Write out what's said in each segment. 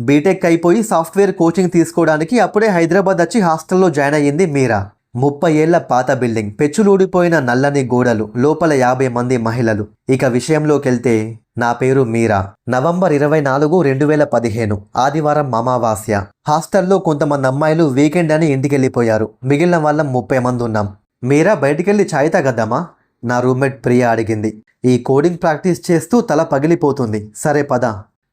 BTech అయిపోయి software coaching తీసుకోవడానికి అప్పుడే హైదరాబాద్ వచ్చి హాస్టల్లో జాయిన్ అయ్యింది మీరా. ముప్పై ఏళ్ళ పాత బిల్డింగ్ పెచ్చులూడిపోయిన నల్లని గోడలు లోపల యాభై మంది మహిళలు. ఇక విషయంలోకెళ్తే నా పేరు మీరా. నవంబర్ ఇరవై నాలుగు రెండు వేల పదిహేను ఆదివారం అమావాస్య. హాస్టల్లో కొంతమంది అమ్మాయిలు వీకెండ్ అని ఇంటికెళ్ళిపోయారు. మిగిలిన వాళ్ళం ముప్పై మంది ఉన్నాం. మీరా బయటికెళ్ళి ఛాయ్ తాగద్దామా? నా రూమ్మేట్ ప్రియా అడిగింది. ఈ కోడింగ్ ప్రాక్టీస్ చేస్తూ తల పగిలిపోతుంది. సరే పద.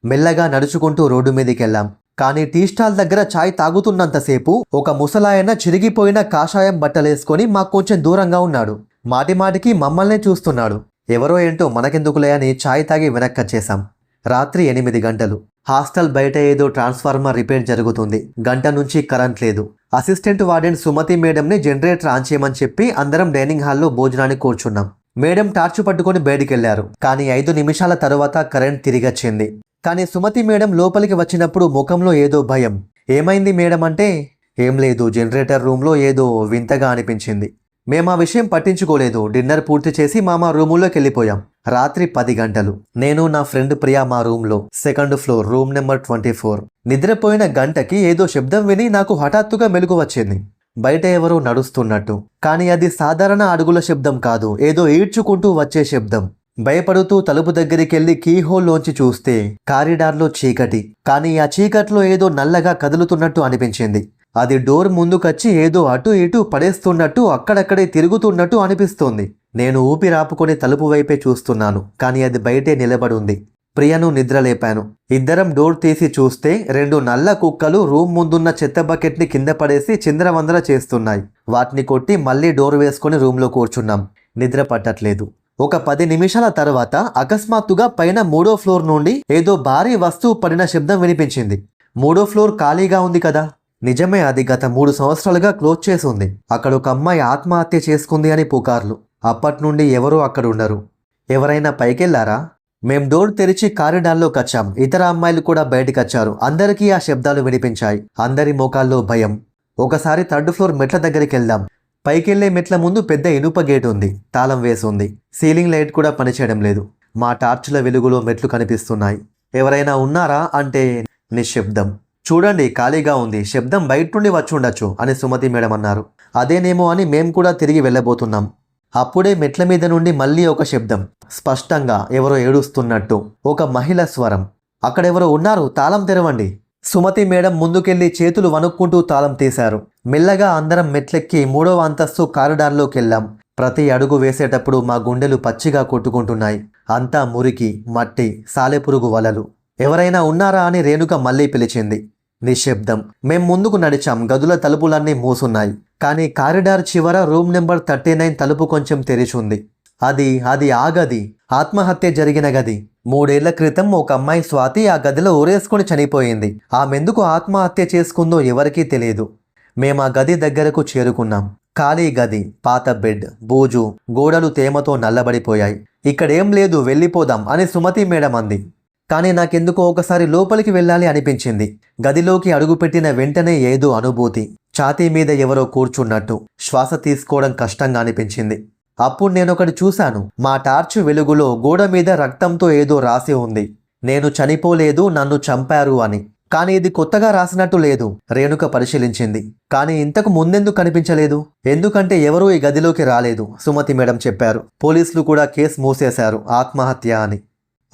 మెల్లగా నడుచుకుంటూ రోడ్డు మీదకెళ్ళాం. కానీ టీ స్టాల్ దగ్గర ఛాయ్ తాగుతున్నంతసేపు ఒక ముసలాయన చిరిగిపోయిన కాషాయం బట్టలేసుకొని మాకు కొంచెం దూరంగా ఉన్నాడు. మాటి మాటికి మమ్మల్నే చూస్తున్నాడు. ఎవరో ఏంటో మనకెందుకులే అని ఛాయ్ తాగి వెనక్కచ్చేశాం రాత్రి ఎనిమిది గంటలు. హాస్టల్ బయట ఏదో ట్రాన్స్ఫార్మర్ రిపేర్ జరుగుతుంది. గంట నుంచి కరెంట్ లేదు. అసిస్టెంట్ వార్డెన్ సుమతి మేడంని జనరేటర్ ఆన్ చేయమని చెప్పి అందరం డైనింగ్ హాల్లో భోజనానికి కూర్చున్నాం. మేడం టార్చ్ పట్టుకొని బయటికెళ్ళారు. కానీ ఐదు నిమిషాల తరువాత కరెంట్ తిరిగొచ్చింది. కానీ సుమతి మేడం లోపలికి వచ్చినప్పుడు ముఖంలో ఏదో భయం. ఏమైంది మేడం అంటే ఏం లేదు జనరేటర్ రూమ్లో ఏదో వింతగా అనిపించింది. మేము ఆ విషయం పట్టించుకోలేదు. డిన్నర్ పూర్తి చేసి మా మా వెళ్ళిపోయాం. రాత్రి పది గంటలు. నేను నా ఫ్రెండ్ ప్రియా మా రూమ్లో. Second floor room number twenty four. నిద్రపోయిన గంటకి ఏదో శబ్దం విని నాకు హఠాత్తుగా మెలుగు వచ్చింది. బయట ఎవరో నడుస్తున్నట్టు. కానీ అది సాధారణ అడుగుల శబ్దం కాదు. ఏదో ఈడ్చుకుంటూ వచ్చే శబ్దం. భయపడుతూ తలుపు దగ్గరికెళ్ళి కీహోల్లోంచి చూస్తే కారిడార్లో చీకటి. కానీ ఆ చీకట్లో ఏదో నల్లగా కదులుతున్నట్టు అనిపించింది. అది డోర్ ముందుకొచ్చి ఏదో అటు ఇటు పడేస్తున్నట్టు అక్కడక్కడే తిరుగుతున్నట్టు అనిపిస్తోంది. నేను ఊపిరాపుకొని తలుపు వైపే చూస్తున్నాను. కానీ అది బయటే నిలబడి ఉంది ప్రియను నిద్రలేపాను. ఇద్దరం డోర్ తీసి చూస్తే రెండు నల్ల కుక్కలు రూమ్ ముందున్న చెత్త బకెట్ని కింద పడేసి చిందరవందర చేస్తున్నాయి. వాటిని కొట్టి మళ్ళీ డోర్ వేసుకొని రూమ్లో కూర్చున్నాం. నిద్ర పట్టట్లేదు. ఒక పది నిమిషాల తర్వాత అకస్మాత్తుగా పైన మూడో ఫ్లోర్ నుండి ఏదో భారీ వస్తువు పడిన శబ్దం వినిపించింది. మూడో ఫ్లోర్ ఖాళీగా ఉంది కదా? నిజమే అది గత మూడు సంవత్సరాలుగా క్లోజ్ చేసి ఉంది. అక్కడ ఒక అమ్మాయి ఆత్మహత్య చేసుకుంది అని పుకార్లు. అప్పటి నుండి ఎవరూ అక్కడ ఉండరు. ఎవరైనా పైకెళ్ళారా? మేం డోర్ తెరిచి కారిడార్లోకి వచ్చాం ఇతర అమ్మాయిలు కూడా బయటికి వచ్చారు. అందరికీ ఆ శబ్దాలు వినిపించాయి. అందరి మోకాల్లో భయం. ఒకసారి థర్డ్ ఫ్లోర్ మెట్ల దగ్గరికి వెళ్దాం పైకెళ్ళే మెట్ల ముందు పెద్ద ఇనుప గేట్ ఉంది. తాళం వేసి ఉంది సీలింగ్ లైట్ కూడా పనిచేయడం లేదు. మా టార్చుల వెలుగులో మెట్లు కనిపిస్తున్నాయి. ఎవరైనా ఉన్నారా అంటే నిశ్శబ్దం. చూడండి ఖాళీగా ఉంది. శబ్దం బయట నుండి వచ్చి ఉండొచ్చు అని సుమతి మేడం అన్నారు. అదేనేమో అని మేం కూడా తిరిగి వెళ్ళబోతున్నాం. అప్పుడే మెట్ల మీద నుండి మళ్ళీ ఒక శబ్దం. స్పష్టంగా ఎవరో ఏడుస్తున్నట్టు. ఒక మహిళ స్వరం. అక్కడెవరో ఉన్నారు. తాళం తెరవండి. సుమతి మేడం ముందుకెళ్ళి చేతులు వణుక్కుంటూ తాళం తీశారు. మెల్లగా అందరం మెట్లెక్కి మూడవ అంతస్తు కారిడార్లోకి వెళ్ళాం ప్రతి అడుగు వేసేటప్పుడు మా గుండెలు పచ్చిగా కొట్టుకుంటున్నాయి. అంతా మురికి మట్టి సాలెపురుగు వలలు. ఎవరైనా ఉన్నారా అని రేణుక మళ్ళీ పిలిచింది. నిశ్శబ్దం. మేం ముందుకు నడిచాం. గదుల తలుపులన్నీ మూసున్నాయి. కానీ కారిడార్ చివర రూమ్ నెంబర్ థర్టీ నైన్ తలుపు కొంచెం తెరిచుంది. అది అది ఆగది. ఆత్మహత్య జరిగిన గది. మూడేళ్ళ క్రితం ఒక అమ్మాయి స్వాతి ఆ గదిలో ఊరేసుకుని చనిపోయింది. ఆమెందుకు ఆత్మహత్య చేసుకుందో ఎవరికీ తెలియదు. మేము ఆ గది దగ్గరకు చేరుకున్నాం. ఖాళీ గది పాత బెడ్ బూజు గోడలు తేమతో నల్లబడిపోయాయి. ఇక్కడేం లేదు వెళ్ళిపోదాం అని సుమతి మేడం అంది. కానీ నాకెందుకో ఒకసారి లోపలికి వెళ్ళాలి అనిపించింది. గదిలోకి అడుగుపెట్టిన వెంటనే ఏదో అనుభూతి. ఛాతీ మీద ఎవరో కూర్చున్నట్టు. శ్వాస తీసుకోవడం కష్టంగా అనిపించింది. అప్పుడు నేనొకటి చూశాను. మా టార్చ్ వెలుగులో గోడ మీద రక్తంతో ఏదో రాసి ఉంది. నేను చనిపోలేదు నన్ను చంపారు అని. కానీ ఇది కొత్తగా రాసినట్టు లేదు రేణుక పరిశీలించింది. కానీ ఇంతకు ముందెందుకు కనిపించలేదు? ఎందుకంటే ఎవరూ ఈ గదిలోకి రాలేదు సుమతి మేడం చెప్పారు. పోలీసులు కూడా కేసు మూసేశారు ఆత్మహత్య అని.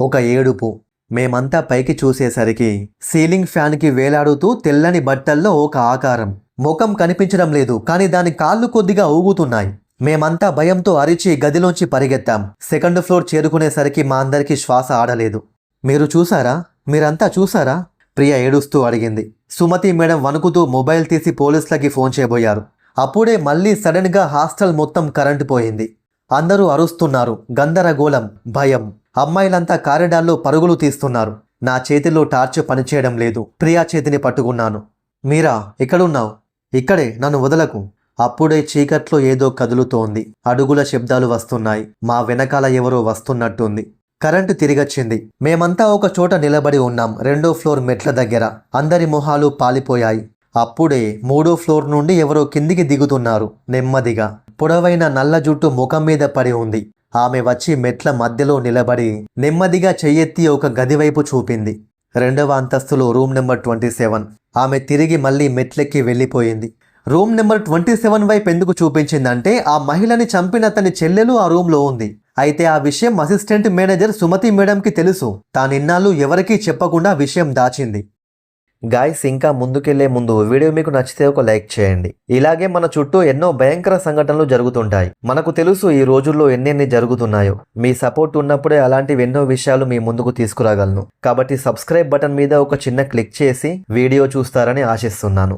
ఒక ఏడుపు. మేమంతా పైకి చూసేసరికి సీలింగ్ ఫ్యాన్కి వేలాడుతూ తెల్లని బట్టల్లో ఒక ఆకారం. ముఖం కనిపించడం లేదు కానీ దాని కాళ్ళు కొద్దిగా ఊగుతున్నాయి. మేమంతా భయంతో అరిచి గదిలోంచి పరిగెత్తాం. సెకండ్ ఫ్లోర్ చేరుకునేసరికి మా అందరికీ శ్వాస ఆడలేదు. మీరు చూసారా? మీరంతా చూసారా? ప్రియ ఏడుస్తూ అడిగింది. సుమతి మేడం వణుకుతూ మొబైల్ తీసి పోలీసులకి ఫోన్ చేయబోయారు. అప్పుడే మళ్ళీ సడన్గా హాస్టల్ మొత్తం కరెంటు పోయింది. అందరూ అరుస్తున్నారు. గందరగోళం భయం. అమ్మాయిలంతా కారిడార్లో పరుగులు తీస్తున్నారు. నా చేతిలో టార్చ్ పనిచేయడం లేదు. ప్రియా చేతిని పట్టుకున్నాను. మీరా ఎక్కడున్నావు? ఇక్కడే నన్ను వదలకు. అప్పుడే చీకట్లో ఏదో కదులుతోంది. అడుగుల శబ్దాలు వస్తున్నాయి. మా వెనకాల ఎవరో వస్తున్నట్టుంది. కరెంటు తిరిగొచ్చింది. మేమంతా ఒక చోట నిలబడి ఉన్నాం. రెండో ఫ్లోర్ మెట్ల దగ్గర. అందరి మొహాలు పాలిపోయాయి. అప్పుడే మూడో ఫ్లోర్ నుండి ఎవరో కిందికి దిగుతున్నారు. నెమ్మదిగా. పొడవైన నల్ల జుట్టు ముఖం మీద పడి ఉంది. ఆమె వచ్చి మెట్ల మధ్యలో నిలబడి నెమ్మదిగా చెయ్యెత్తి ఒక గదివైపు చూపింది. రెండవ అంతస్తులో రూమ్ నెంబర్ ట్వంటీ సెవెన్. ఆమె తిరిగి మళ్ళీ మెట్లెక్కి వెళ్ళిపోయింది. రూమ్ నెంబర్ ట్వంటీ సెవెన్ వైపు ఎందుకు చూపించిందంటే ఆ మహిళని చంపిన తన చెల్లెలు ఆ రూమ్లో ఉంది. అయితే ఆ విషయం అసిస్టెంట్ మేనేజర్ సుమతి మేడంకి తెలుసు. తానిన్నాళ్ళు ఎవరికీ చెప్పకుండా విషయం దాచింది. గాయస్ ఇంకా ముందుకెళ్ళే ముందు వీడియో మీకు నచ్చితే ఒక లైక్ చేయండి. ఇలాగే మన చుట్టూ ఎన్నో భయంకర సంఘటనలు జరుగుతుంటాయి. మనకు తెలుసు ఈ రోజుల్లో ఎన్నెన్ని జరుగుతున్నాయో. మీ సపోర్ట్ ఉన్నప్పుడే అలాంటివి ఎన్నో విషయాలు మీ ముందుకు తీసుకురాగలను. కాబట్టి సబ్స్క్రైబ్ బటన్ మీద ఒక చిన్న క్లిక్ చేసి వీడియో చూస్తారని ఆశిస్తున్నాను.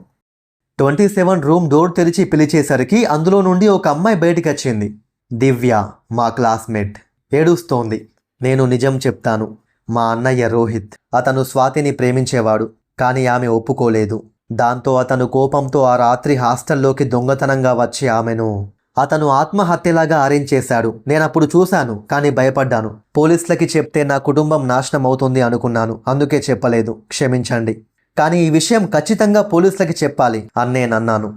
ట్వంటీ సెవెన్ రూమ్ డోర్ తెరిచి పిలిచేసరికి అందులో నుండి ఒక అమ్మాయి బయటికి వచ్చింది దివ్య మా క్లాస్మేట్. ఏడుస్తోంది. నేను నిజం చెప్తాను. మా అన్నయ్య రోహిత్. అతను స్వాతిని ప్రేమించేవాడు కానీ ఆమె ఒప్పుకోలేదు. దాంతో అతను కోపంతో ఆ రాత్రి హాస్టల్లోకి దొంగతనంగా వచ్చి ఆమెను అతను ఆత్మహత్యలాగా అరేంజ్ చేశాడు. నేను అప్పుడు చూశాను కానీ భయపడ్డాను. పోలీసులకి చెప్తే నా కుటుంబం నాశనం అవుతుంది అనుకున్నాను. అందుకే చెప్పలేదు. క్షమించండి. కానీ ఈ విషయం ఖచ్చితంగా పోలీసులకి చెప్పాలి అని నేను అన్నాను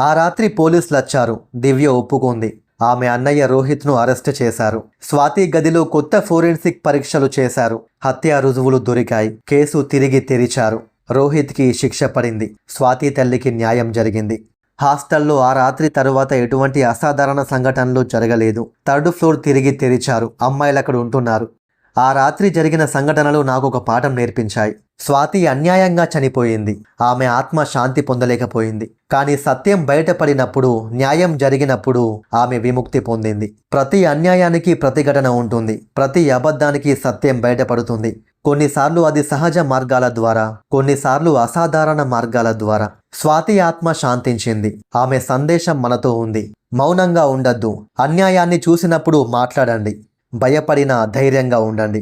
ఆ రాత్రి పోలీసులు వచ్చారు. దివ్య ఒప్పుకుంది. ఆమె అన్నయ్య రోహిత్ను అరెస్ట్ చేశారు. స్వాతి గదిలో కొత్త ఫోరెన్సిక్ పరీక్షలు చేశారు. హత్య రుజువులు దొరికాయి. కేసు తిరిగి తెరిచారు. రోహిత్కి శిక్ష పడింది. స్వాతి తల్లికి న్యాయం జరిగింది. హాస్టల్లో ఆ రాత్రి తరువాత ఎటువంటి అసాధారణ సంఘటనలు జరగలేదు. థర్డ్ ఫ్లోర్ తిరిగి తెరిచారు. అమ్మాయిలు అక్కడ ఉంటున్నారు. ఆ రాత్రి జరిగిన సంఘటనలు నాకు ఒక పాఠం నేర్పించాయి. స్వాతి అన్యాయంగా చనిపోయింది. ఆమె ఆత్మ శాంతి పొందలేకపోయింది. కానీ సత్యం బయటపడినప్పుడు న్యాయం జరిగినప్పుడు ఆమె విముక్తి పొందింది. ప్రతి అన్యాయానికి ప్రతిఘటన ఉంటుంది. ప్రతి అబద్ధానికి సత్యం బయటపడుతుంది. కొన్నిసార్లు అది సహజ మార్గాల ద్వారా కొన్నిసార్లు అసాధారణ మార్గాల ద్వారా. స్వాతి ఆత్మ శాంతించింది. ఆమె సందేశం మనతో ఉంది. మౌనంగా ఉండద్దు. అన్యాయాన్ని చూసినప్పుడు మాట్లాడండి. భయపడిన ధైర్యంగా ఉండండి.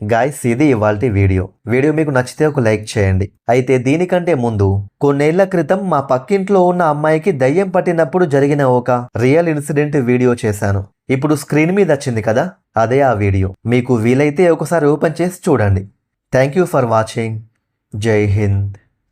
గాయస్ ఇది ఇవాల్టి వీడియో. వీడియో మీకు నచ్చితే ఒక లైక్ చేయండి. అయితే దీనికంటే ముందు కొన్నేళ్ళ క్రితం మా పక్కింట్లో ఉన్న అమ్మాయికి దయ్యం పట్టినప్పుడు జరిగిన ఒక రియల్ ఇన్సిడెంట్ వీడియో చేశాను. ఇప్పుడు స్క్రీన్ మీద వచ్చింది కదా అదే ఆ వీడియో. మీకు వీలైతే ఒకసారి ఓపెన్ చేసి చూడండి. థ్యాంక్ యూ ఫర్ వాచింగ్ జై హింద్